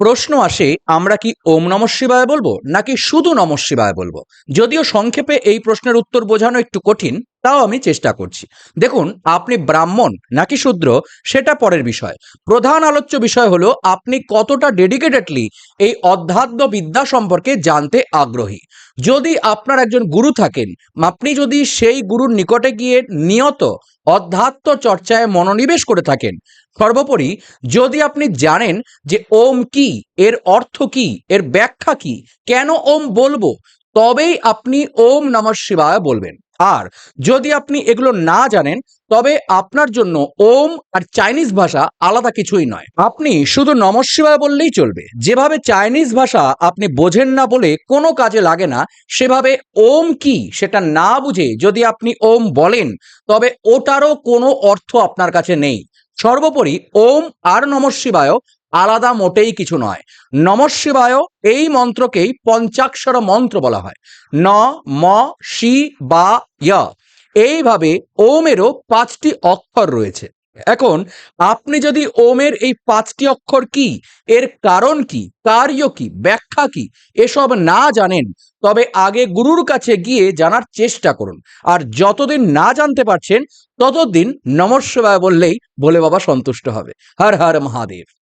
প্রশ্ন আসে, আমরা কি ওম নম শিবায় বলব নাকি শুধু নম শিবায় বলব? যদিও সংক্ষেপে এই প্রশ্নের উত্তর বোঝানো একটু কঠিন তাও আমি চেষ্টা করছি। দেখুন, আপনি ব্রাহ্মণ নাকি শূদ্র, সেটা পরের বিষয়। প্রধান আলোচ্য বিষয় হলো, আপনি কতটা ডেডিকেটেডলি এই অধ্যাত্ম বিদ্যা সম্পর্কে জানতে আগ্রহী। যদি আপনার একজন গুরু থাকেন, আপনি যদি সেই গুরুর নিকটে গিয়ে নিয়ত অধ্যাত্ম চর্চায় মনোনিবেশ করে থাকেন, সর্বোপরি যদি আপনি জানেন যে ওম কি, এর অর্থ কি, এর ব্যাখ্যা কি, কেন ওম বলব, তবেই আপনি ওম নমঃ শিবায় বলবেন। আর যদি আপনি এগুলো না জানেন, তবে আপনার জন্য ওম আর চাইনিজ ভাষা আলাদা কিছুই নয়। আপনি শুধু নমঃশিবায় বললেই চলবে। যেভাবে চাইনিজ ভাষা আপনি বোঝেন না বলে কোনো কাজে লাগে না, সেভাবে ওম কি সেটা না বুঝে যদি আপনি ওম বলেন, তবে ওটারও কোনো অর্থ আপনার কাছে নেই। সর্বোপরি ওম আর নমঃ শিবায় আলাদা মোটেই কিছু নয়। নমঃ শিবায় এই মন্ত্রকেই পঞ্চাক্ষর মন্ত্র বলা হয়। ন, ম, শি, বা ইয় এইভাবে ওমেরও পাঁচটি অক্ষর রয়েছে। এখন আপনি যদি ওমের এই পাঁচটি অক্ষর কি, এর কারণ কি, কার্য কি, ব্যাখ্যা কি, এসব না জানেন, তবে আগে গুরুর কাছে গিয়ে জানার চেষ্টা করুন। আর যতদিন না জানতে পারছেন, ততদিন নমঃ বললেই ভোলে বাবা সন্তুষ্ট হবে। হর হর মহাদেব।